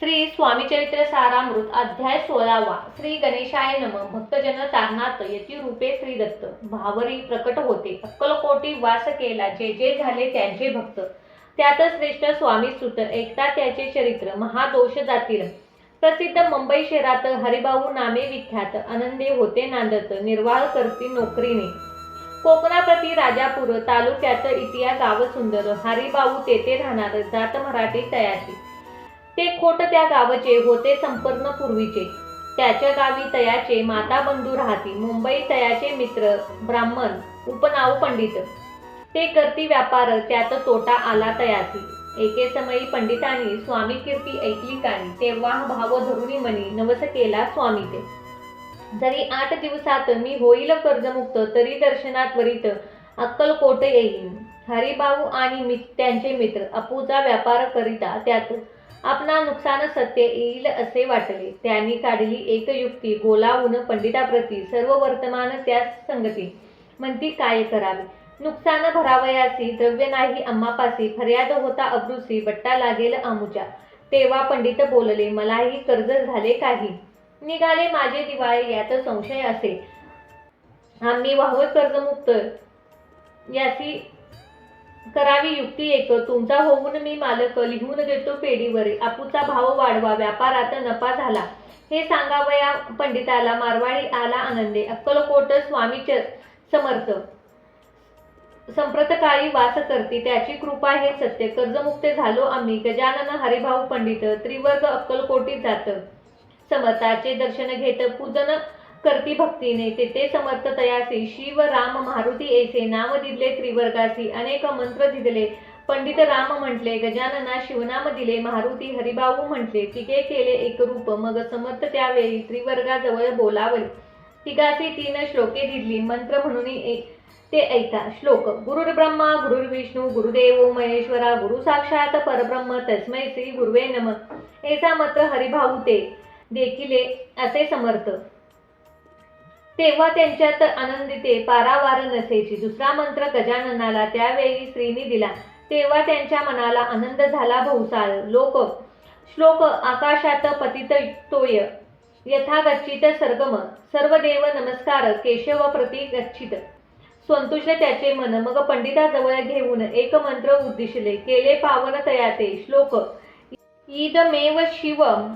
श्री स्वामी चरित्र सारामृत अध्याय सोळावा. श्री गणेशाय नम. भक्तजन तारनाथ यती रूपे श्री दत्त. भावरी प्रकट होते. अक्कलकोटी वास केला. जे जे झाले त्यांचे भक्त. त्यात श्रेष्ठ स्वामी सुत एकता त्याचे चरित्र महादोष जातील. प्रसिद्ध मुंबई शहरात हरिभाऊ नामे विख्यात. आनंदे होते नांदत. निर्वाह करती नोकरीने. कोकणाप्रती राजापूर तालुक्यात इतिया गाव सुंदर. हरिभाऊ तेथे राहणार. जात मराठी तयाची ते खोट त्या गावचे होते संपन्न पूर्वीचे. त्याच्या गावी तयाचे माता बंधू राहती मुंबई तयाचे मित्र ब्राह्मण उपनाव पंडित. ते करती व्यापार त्यात तोटा आला तयासी एके समयी पंडितांनी स्वामी कीर्ती ऐकली कानी तेव्हा भाव धरुणी मनी नवस केला स्वामी ते जरी आठ दिवसात मी होईल कर्जमुक्त तरी दर्शनात वरित अक्कलकोट येईन. हरिभाऊ आणि मी त्यांचे मित्र अपूचा व्यापार करिता त्यात आपणा नुकसान सत्य येईल असे वाटले. त्यांनी काढली एक युक्ती. बोलावून पंडिताप्रती सर्व वर्तमान त्यास संगती. म्हणती काय करावे? नुकसान भरावयासी द्रव्य नाही अम्मापासी. फर्याद होता अब्रुसी. बट्टा लागेल आमुच्या. तेव्हा पंडित बोलले मलाही कर्ज झाले काही. निघाले माझे दिवाळे यात संशय असे. आम्ही वाहवे कर्जमुक्त याची करावी युक्ती एक. तुमचा होऊन मी मालक लिहून देतो पेढीवर आपूचा भाव वाढवा व्यापारात नफा झाला. हे सांगावया पंडिताला. मारवाडी आला आनंदे. अक्कलकोट स्वामी च- समर्थ. संप्रतकाळी वास करती. त्याची कृपा हे सत्य. कर्जमुक्त झालो आम्ही. गजानन हरिभाऊ पंडित. त्रिवर्ग अक्कलकोटी जात. समर्थाचे दर्शन घेत पूजन करती भक्तीने. तेथे समर्थ तयासी. शिव राम मारुती ऐसे नाव दिले त्रिवर्गासी. अनेक मंत्र दिले. पंडित राम म्हटले गजानना शिवनाम दिले. मारुती हरिभाऊ म्हटले तिघे केले एक रूप. मग समर्थ त्यावेळी त्रिवर्गाजवळ बोलावले. तिघासी तीन श्लोके दिली. मंत्र म्हणून ते ऐका श्लोक गुरुर्ब्रह्मा गुरुर्विष्णू गुरुदेव महेश्वरा गुरु साक्षात परब्रह्म तस्मै श्री गुरुवे नम. ऐसा मत हरिभाऊ ते देखिले असे समर्थ. तेव्हा त्यांच्यात आनंदिते पारावार नसेची दुसरा मंत्र गजाननाला त्यावेळी स्त्रीनी दिला. तेव्हा त्यांच्या मनाला आनंद झाला भौसाळ लोक श्लोक आकाशात पतित तोय यथा सरगम. सर्गम सर्व देव नमस्कार. केशव प्रती गच्छित. संतुष्ट त्याचे मन. मग पंडिताजवळ घेऊन एक मंत्र उद्दिशले. केले पावन तयाते. श्लोक ईदमेव शिवम.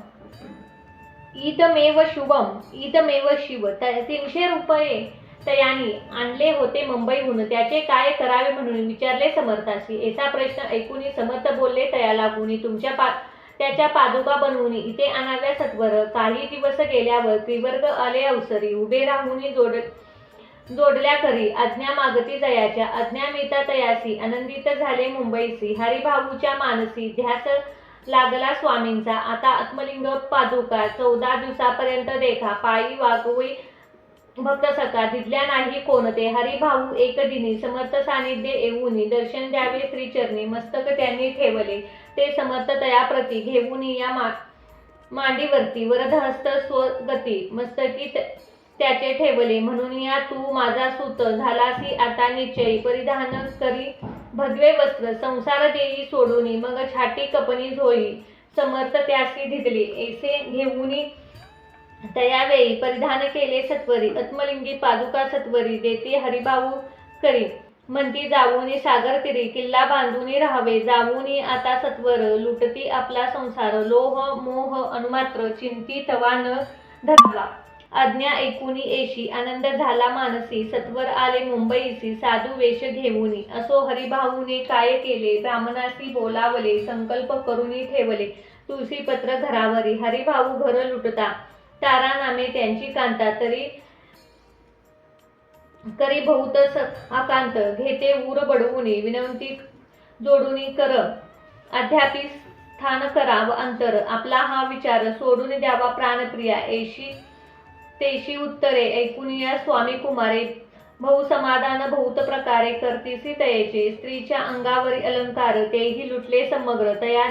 ईदमेव शुभम ईदमेव शिव. तर तीनशे रुपये तयानी आणले होते मुंबईहून. त्याचे काय करावे म्हणून विचारले समर्थाशी. याचा प्रश्न ऐकून समर्थ बोलले तयाला गुणी तुमच्या पा त्याच्या पादुका बनवून इथे आणाव्या सत्वर. काही दिवस गेल्यावर त्रिवर्ग आले अवसरी. उभे राहून जोड जोडल्या करी आज्ञा मागती जयाच्या. आज्ञा मिता तयासी. आनंदित झाले मुंबईसी. हरिभाऊच्या मानसी. ध्यास लागला स्वामींचा. आता आत्मलिंग पादुका चौदा दिवसापर्यंत देखा. पायी वागवी भक्त सका दिदल्या नाही कोणते. हरिभाऊ एक दिनी समर्थ सानिध्य येऊन दर्शन द्यावे श्रीचरणी मस्तक त्यांनी ठेवले. ते समर्थ तयाप्रती घेऊन या मा मांडीवरती. वरदहस्त स्वगती. मस्तकी त्याचे ठेवले. म्हणून या तू माझा सूत. झालासी आता निश्चयी. परिधान करी भगवे वस्त्र संसार देई सोडूनी मग छाटी कपनी झोळी समर्थ त्यासी धिदले ऐसे घेऊनी तयावेळी परिधान केले सत्वरी आत्मलिंगी पादुका सत्वरी देते हरिभाऊ करी म्हणती जाऊनी सागर तिरी किल्ला बांधूनी राहावे जाऊनी आता सत्वर लुटती आपला संसार लोह मोह अनुमात्र चिंती तवा न आज्ञा ऐकुनी येशी आनंद झाला मानसी सत्वर आले मुंबईसी साधू वेश घेऊनी. असो हरिभाऊने काय केले ब्राह्मणासी बोलावले संकल्प करूनी ठेवले तुळशीपत्र घरावरी. हरिभाऊ घर लुटता तारा नामे त्यांची कांता तरी करी बहुत आकांत. घेते ऊर बडवुनी विनंती जोडुनी कर अध्यापी स्थान कराव अंतर. आपला हा विचार सोडून द्यावा प्राणप्रिया एशी तेशी उत्तरे. ऐकून स्वामी कुमारे. भाऊ समाधान बहुत प्रकारे करतीसी तयेचे. स्त्रीच्या अंगावरी अलंकार तेही लुटले समग्र. तया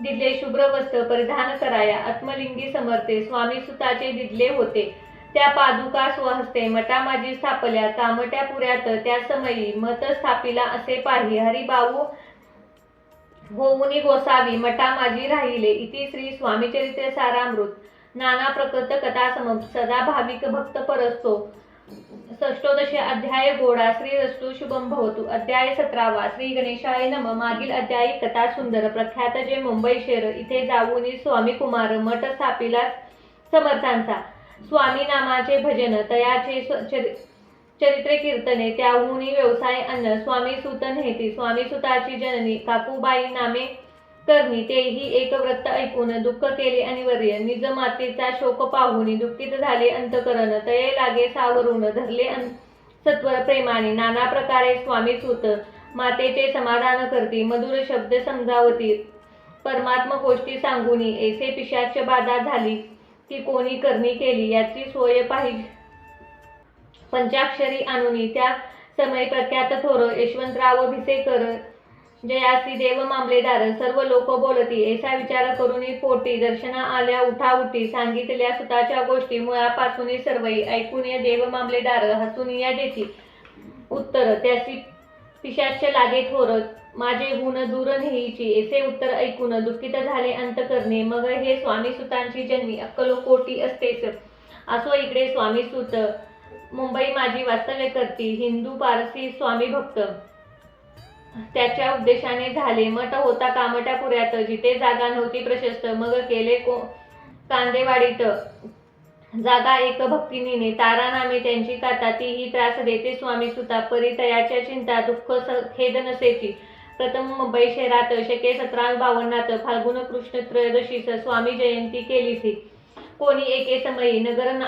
दिदले शुभ्र वस्त्र परिधान कराया. आत्मलिंगी समर्थे. स्वामी सुताचे दिदले होते. त्या पादुका स्वहस्ते मटामाजी स्थापल्या. कामट्या पुऱ्यात त्या समयी मत स्थापिला असे पाही. हरिभाऊ होऊनी गोसावी मठा माझी राहिले. इति श्री स्वामीचरित्र सारामृत नाना प्रकृत कथा सम सदा भाविक भक्त परसतो. षष्टोदश अध्याय गोडा श्री रस्तु शुभम भवतु. अध्याय सतरावा श्री गणेशाय नम. मागील अध्यायी कथा सुंदर प्रख्यात जे मुंबई शहर इथे जाऊन स्वामी कुमार मठ स्थापिला समर्थांचा. स्वामी नामाचे भजन तयाचे स्व- चरि- चरित्रे कीर्तने त्याहुनी व्यवसाय अन्न. स्वामी सुत नेती स्वामी सुताची जननी काकूबाई नामे करणी तेही एक व्रत ऐकून दुःख केले अनिवार्य निज मातेचा शोक पाहून दुःखित झाले. अंतकरण तये लागे सावरून धरले. अन- सत्वर प्रेमाने नाना प्रकारे स्वामी सुत मातेचे समाधान करती. मधुर शब्द समजावती. परमात्म गोष्टी सांगून ऐसे पिशाच बाधा झाली ती कोणी करणी केली याची सोय पाहिजे पंचाक्षरी आणून त्या समय प्रख्यात थोर यशवंतराव भिसेकर जयासी देव मामलेदार सर्व लोक बोलती ऐसा विचार करून पोटी दर्शना आल्या उठा उठी सांगितल्या सुताच्या गोष्टी मुळापासून सर्वई ऐकून या देव मामलेदार हसून या देती. उत्तर त्याची पिशाच्य लागे थोर माझे गुण दूर नेहीची ऐसे उत्तर ऐकून दुःखित झाले अंत करणे मग हे स्वामी सुतांची जन्मी अक्कलकोटी असतेच. असो इकडे स्वामी सुत मुंबई माझी वास्तव्य करती हिंदू पारसी स्वामी भक्त. त्याच्या उद्देशाने झाले. मठ होता कामटापुऱ्यात जिथे जागा नव्हती प्रशस्त. मग केले को कांदेवाडीत. जागा एक भक्तिनीने. तारा नामे त्यांची काता तीही त्रास देते स्वामी सुता. परितयाच्या चिंता दुःख स- खेद नसेची. प्रथम मुंबई शहरात शके सतरा बावन्नात फाल्गुन कृष्ण त्रयोदशीस स्वामी जयंती केलीसी कोणी एके समयी नगर ना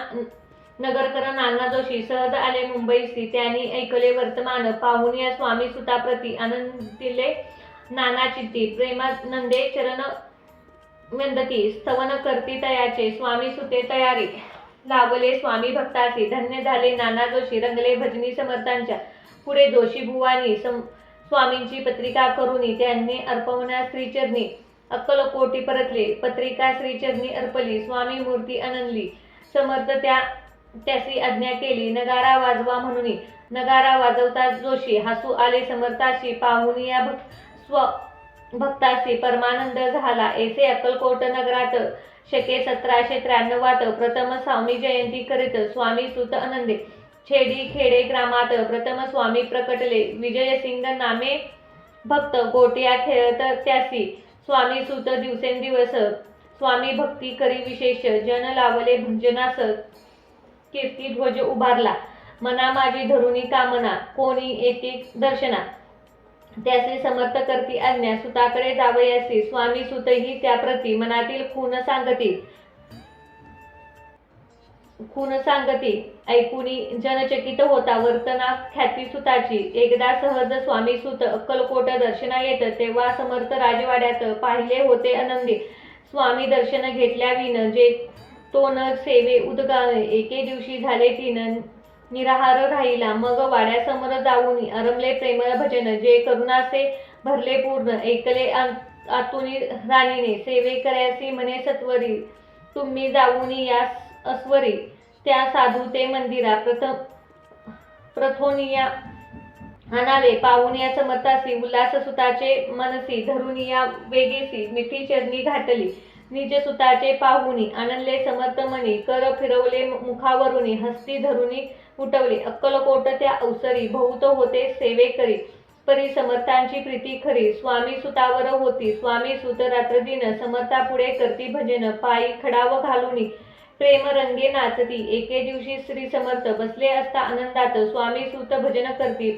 नगरकर नाना जोशी सहज आले मुंबईसी त्यांनी ऐकले वर्तमान पाहून या स्वामी सुताप्रती आनंदिले नाना चित्ती. प्रेमानंदे चरण वंदती स्तवन करती तयाचे. स्वामी सुते तयारी लावले स्वामी भक्तासी धन्य झाले नाना जोशी रंगले भजनी समर्थांच्या. पुढे जोशी भुवानी सम स्वामींची पत्रिका करुनी. त्यांनी अर्पवण्या श्रीचरणी अक्कलकोटी परतले. पत्रिका श्रीचरणी अर्पली. स्वामी मूर्ती अननली समर्थ त्या त्यासी आज्ञा केली. नगारा वाजवा म्हणून. नगारा वाजवता जोशी. हसू आले समर्थाशी. पाहून या भक्त स्व भक्ताशी परमानंद झाला. ऐसे अक्कलकोट नगरात शके सतराशे त्र्याण्णवात प्रथम स्वामी जयंती करीत स्वामी सुत आनंदे छेडी खेडे ग्रामात प्रथम स्वामी प्रकटले. विजयसिंग नामे भक्त गोट्या खेळत त्यासी. स्वामी सुत दिवसेंदिवस स्वामी भक्ती करी विशेष. जन लावले भंजनास कीर्ती ध्वज उभारला. मना माझी धरुणी कामना कोणी येते दर्शना. त्याचे समर्थ करती आज्ञा सुताकडे जावयासी स्वामी सुतही त्याप्रती मनातील खून सांगती खून सांगती ऐकुनी जनचकित होता वर्तना ख्याती सुताची. एकदा सहज स्वामी सुत अक्कलकोट दर्शना येत तेव्हा समर्थ राजवाड्यात पाहिले होते आनंदी. स्वामी दर्शन घेतल्या विन जे तो न सेवे उदगावे एके दिवशी झाले तीन निराहार राहिला. मग वाड्यासमोर जाऊन अरमले प्रेमळ भजन जे करुणासे भरले पूर्ण ऐकले आतुनी राणीने. सेवे करायसी म्हणे सत्वरी तुम्ही जाऊन या अस्वरी. त्या साधू ते मंदिरा प्रथम प्रथोनिया आणावे. पाहून या समर्थासी उल्हास सुताचे मनसी धरून या वेगेसी मिठी चरणी घाटली. निज सुताचे पाहुनी आनंदले समर्थ कर फिरवले मुखावरुनी हस्ती धरुनी उठवले. अक्कलकोट त्या अवसरी बहुत होते सेवे करी. परी समर्थांची प्रीती खरी. स्वामी सुतावर होती. स्वामी सुत रात्रदिन समर्थापुढे करती भजन. पायी खडाव घालुनी. प्रेम रंगे नाचती. एके दिवशी श्री समर्थ बसले असता आनंदात स्वामी सुत भजन करती.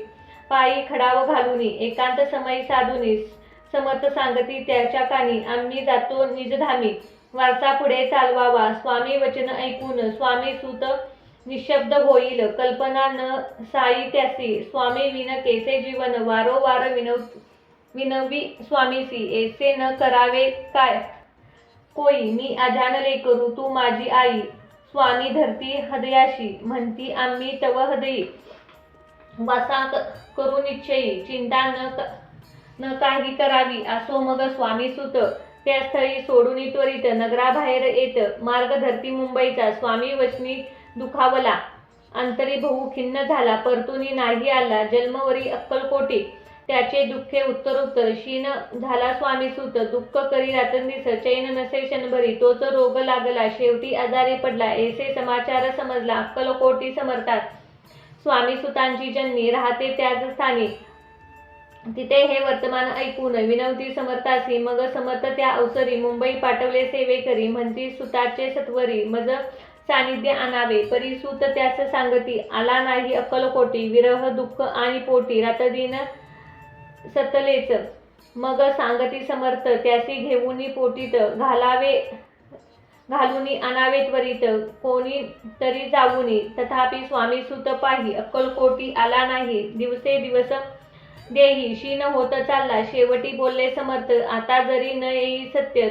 पायी खडाव घालुनी. एकांत समयी साधुनी. समर्थ सांगती त्याच्या कानी आम्ही जातो निजधामी. वारसा पुढे चालवावा. स्वामी वचन ऐकून स्वामी सुत निशब्द होईल. कल्पना न साई त्यासी. स्वामी विन केसे जीवन? वारोवार विनव विनवी स्वामीसी. ऐसे न करावे काय? कोई मी अजानले करू तू माझी आई. स्वामी धरती हृदयाशी. म्हणती आम्ही तव हृदयी. वासा करू निश्चयी. चिंता न क- न काही करावी असो मग स्वामी सुत. त्या स्थळी सोडून त्वरित नगराबाहेर येत. मार्ग धरती मुंबईचा स्वामी वचनी दुखावला. अंतरी बहु खिन्न झाला. परतुनी नाही आला. जन्मवरी अक्कलकोटी. त्याचे दुःखे उत्तरोत्तर. शीन क्षीण झाला स्वामी सुत. दुःख करी रात्रंदिस चैन नसे क्षणभरी. तोच रोग लागला. शेवटी आजारी पडला. ऐसे समाचार समजला. अक्कलकोटी समर्थात स्वामी सुतांची जन्मी. राहते त्याच स्थानी. तिथे हे वर्तमान ऐकून विनवती समर्थासी मग समर्थ त्या अवसरी मुंबई पाठवले सेवेकरी. म्हणती सुताचे सत्वरी मज सानिध्य आणावे. परिसुत त्यास सांगती आला नाही अक्कलकोटी विरह दुःख आणि पोटी. रातदिन सतलेच. मग सांगती समर्थ त्यासी घेऊनी पोटीत घालावे घालूनी आणावे त्वरित. कोणी तरी जाऊनी तथापि स्वामी सुत पाही. अक्कलकोटी आला नाही. दिवसे दिवस देही क्षीण होत चालला शेवटी बोलले समर्थ आता जरी न येई सत्य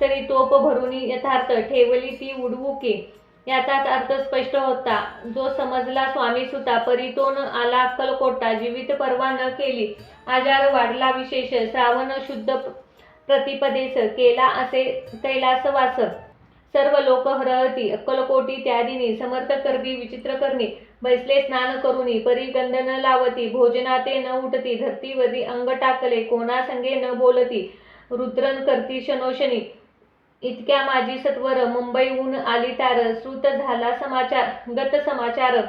तरी तोप भरून यथार्थ ठेवली ती उडवुके. याचाच अर्थ स्पष्ट होता जो समजला स्वामी सुता परी तो न आला कलकोटा जीवित परवा न केली आजार वाढला विशेष श्रावण शुद्ध प्रतिपदेस केला असे कैलासवास. सर्व लोक हरहती अक्कलकोटी त्यादिनी समर्थ करवी विचित्र करणे बैसले स्नान करुनी परी गंध न लावती भोजनाते न उठती धरतीवरी अंग टाकले कोणा संगे न बोलती रुद्रन करती शनोशनी. इतक्या माझी सत्वर मुंबईहून आली तार श्रुत झाला समाचार गत समाचार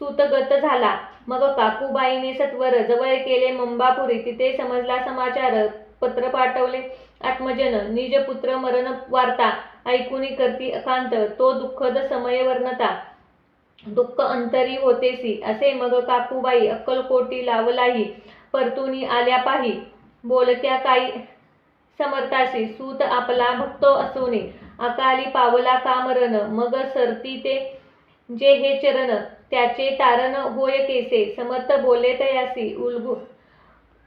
सूतगत झाला. मग काकूबाईने सत्वर जवळ केले मुंबापुरी तिथे समजला समाचार पत्र पाठवले आत्मजन निज पुत्र मरण वार्ता ऐकुनी करती अकांत तो दुःखद समय वर्णता दुःख अंतरी होतेसी असे मग काकूबाई अक्कलकोटी लावलाही परतुनी आल्या पाही. बोलत्या काही समर्थासी सूत आपला भक्तो असूने अकाली पावला कामरण मग सरती ते जे हे चरण त्याचे तारण होय केसे? समर्थ बोले तयासी उलगु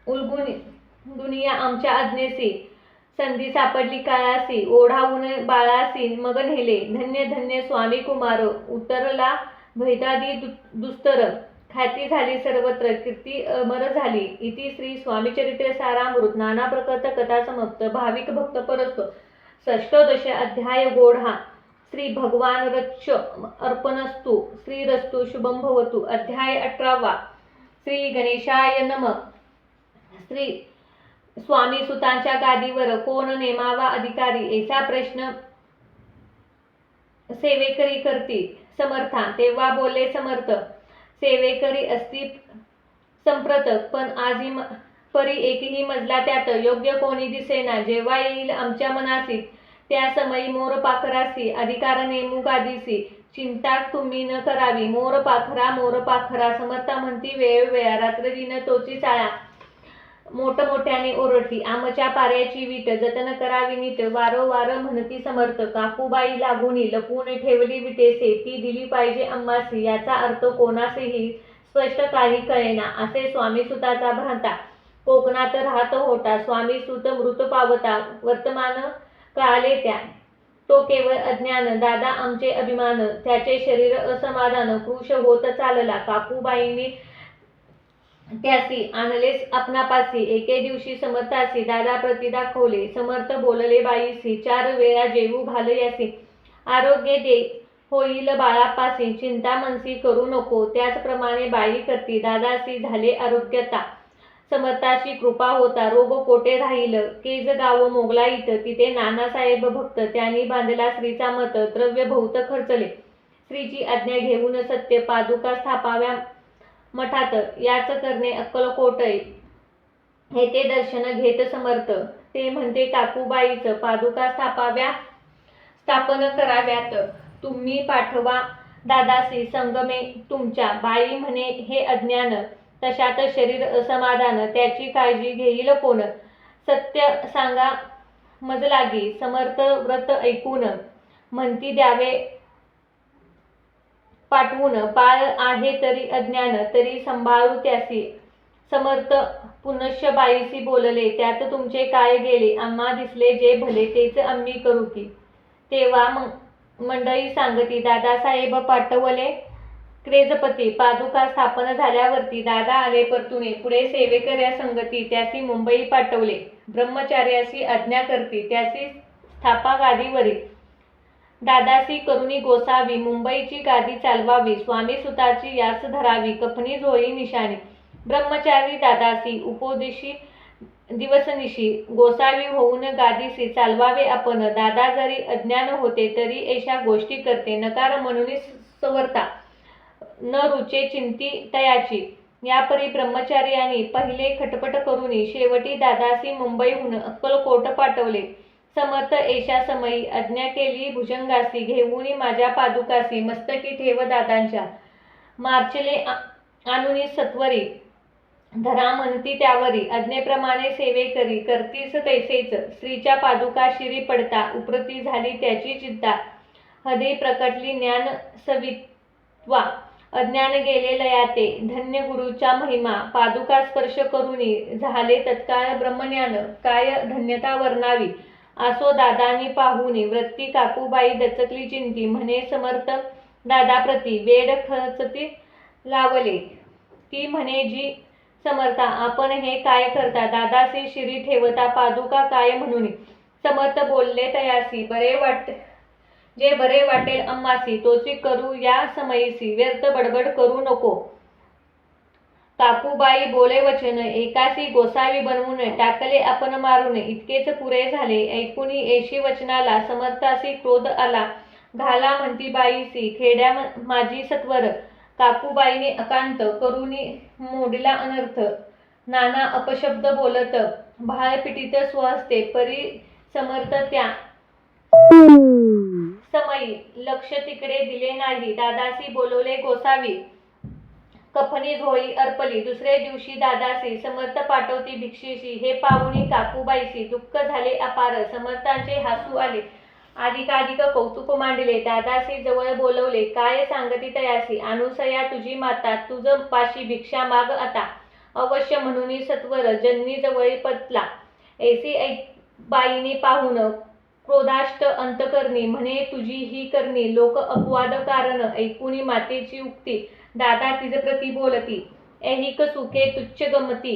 उलगुनी दुनिया आमच्या आज्ञेसी. संधी सापडली काळासी ओढावून बाळासी मग नेले धन्य धन्य स्वामी कुमार उतरला भैतादी दु- दुस्तर. ख्याती झाली सर्वत्र कीर्ती अमर झाली. इति श्री स्वामीचरित्र सारामृत नाना प्रकर्त कथा समाप्त भाविक भक्त परस्त. षष्टोदश अध्याय गोढा. श्री भगवान रक्ष अर्पणस्तु. श्रीरस्तु शुभम भवतु. अध्याय अठरावा. श्री गणेशाय नम. श्री स्वामी सुतांच्या गादीवर कोण नेमावा अधिकारी? असा प्रश्न सेवेकरी करती समर्था तेव्हा बोलले समर्थ. सेवेकरी असती संप्रतक पण आजी परी एकही मजला त्यात. योग्य कोणी दिसेना जेव्हा येईल आमच्या मनासी त्या समयी मोर पाखरासी अधिकार नेमू गादीसी चिंता तुम्ही न करावी. मोर पाखरा मोर पाखरा. समर्था म्हणती वेळोवेळा रात्र दिन तोची चाळा. मोठमोठ्याने ओरडती आमच्या पाऱ्याची वीट जतन करावी नीट वारंवार म्हणती समर्थ काकूबाई लागुनी लपून ठेवली विटेसे ती दिली पाहिजे अम्मासी याचा अर्थ कोणासही स्पष्ट काही कळेना असे स्वामी सुताचा भ्रांता कोकणात राहत होता स्वामी सुत मृत पावता वर्तमान कळाले त्या. तो केवळ अज्ञान दादा आमचे अभिमान त्याचे शरीर असमाधान कृश होत चालला काकूबाईंनी त्यासी आणलेस आपणापासी एके दिवशी समर्थासी दादा प्रती दाखवले समर्थ बोलले बाईसी चार वेळा जेवू घालयासी आरोग्य दे होईल बाळापासी चिंता मनसी करू नको त्याचप्रमाणे बाई करती दादासी झाले आरोग्यता. समर्थाशी कृपा होता रोग कोठे राहील? केज गाव मोगलाईत तिथे नानासाहेब भक्त त्यांनी बांधला श्रीचा मत द्रव्य बहुत खर्चले. श्रीची आज्ञा घेऊन सत्य पादुका स्थापाव्या मठात याच करणे अक्कलकोटय हे ते दर्शन घेत समर्थ. ते म्हणते काकूबाईच पादुका स्थापाव्या स्थापन कराव्यात. तुम्ही पाठवा दादासी संगमे तुमच्या. बाई म्हणे हे अज्ञान तशात शरीर असमाधान त्याची काळजी घेईल कोण? सत्य सांगा मज लागी समर्थ व्रत ऐकून. म्हणती द्यावे पाठवून बाळ आहे तरी अज्ञान तरी सांभाळू त्यासी समर्थ पुनश्य बाईसी बोलले त्यात तुमचे काय गेले? आम्हा दिसले जे भले तेच आम्ही करू की तेव्हा मंडळी सांगती दादासाहेब पाठवले? क्रेजपती पादुका स्थापन झाल्यावरती दादा आले परतुने. पुढे सेवेकऱ्या संगती त्यासी मुंबई पाठवले. ब्रह्मचार्याशी आज्ञा करती त्यासी स्थापा गादीवरील दादासी करुणी गोसावी मुंबईची गादी चालवावी स्वामी सुताची यास धरावी कफनी झोळी निशाणी. ब्रह्मचारी दादासी उपोदिशी दिवसनिशी. गोसावी होऊन गादीसी चालवावे आपण. दादा जरी अज्ञान होते तरी अशा गोष्टी करते. नकार म्हणून सवरता न रुचे चिंती तयाची. यापरी ब्रह्मचार्याने पहिले खटपट करून शेवटी दादासी मुंबईहून अक्कलकोट पाठवले. समर्थ एशा समयी आज्ञा केली भुजंगासी घेऊनी माझ्या पादुकासी मस्तकी ठेव दादांच्या मार्चले आ- सत्वरी. धरा म्हणती त्यावरी. आज्ञेप्रमाणे सेवे करी. करतीस तैसेच. स्त्रीच्या पादुका शिरी पडता. उपरती झाली त्याची चिंता. हदे प्रकटली ज्ञान सवित्वा. अज्ञान गेले लयाते. धन्य गुरुच्या महिमा. पादुका स्पर्श करुनी. झाले तत्काळ ब्रह्मज्ञान. काय धन्यता वर्णावी? आसो दादानी पाहुणे वृत्ती काकूबाई दचकली चिंती. म्हणे समर्थ दादाप्रती वेड खचती लावले ती म्हणे जी समर्था आपण हे काय करता दादासी शिरी ठेवता पादुका काय म्हणून समर्थ बोलले तयासी बरे वाट जे बरे वाटेल अम्मासी तोची करू या समयीसी. व्यर्थ बडबड करू नको. काकूबाई बोले वचन एकासी गोसावी बनवून टाकले आपण मारून. इतकेच पुरे झाले. ऐकुनी एशी वचनाला समर्थासी क्रोध आला. घाला म्हणती बाईसी खेड्या माझी सत्वर. काकूबाईने अकांत करुनी मोडला अनर्थ. नाना अपशब्द बोलत भाळ पिटीत स्वहस्ते परी समर्थ त्या. समयी लक्ष तिकडे दिले नाही. दादासी बोलवले गोसावी कफनी झोळी अर्पली. दुसरे दिवशी दादासी समर्थ पाठवती भिक्षीशी. हे पाहुणी काकूबाईशी दुःख झाले अपार. समर्थांचे हासू आले. अधिकाधिक कौतुक मांडले. दादासी जवळ बोलवले काय सांगती तयासी? अनुसया तुझी माता. तुझ पाशी भिक्षा माग आता. अवश्य म्हणून सत्वर जन्नी जवळ पतला. ऐसी ऐक बाईने पाहून क्रोधाष्ट अंतकरणी म्हणे तुझी ही करणी लोक अपवाद कारण ऐकुनी मातेची उक्ती दादा तिज प्रती बोलती ऐहिक सुखे तुच्छ गमती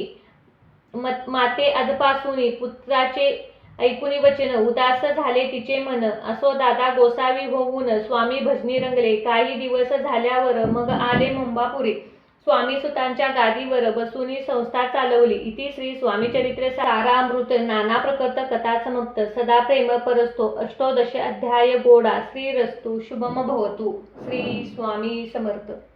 मत- माते आजपासून पुत्राचे ऐकुनी वचन उदास झाले तिचे मन असो दादा गोसावी होऊन स्वामी भजनी रंगले काही दिवस झाल्यावर मग आले मुंबापुरी स्वामी सुतांच्या गादीवर बसून संस्था चालवली. इति श्री स्वामी चरित्र सारामृत नाना प्रकर्त कथा समाप्त. सदा प्रेम परस्तो. अष्टोदश अध्याय गोडा. श्री रस्तु शुभम भवतु. श्री स्वामी समर्थ.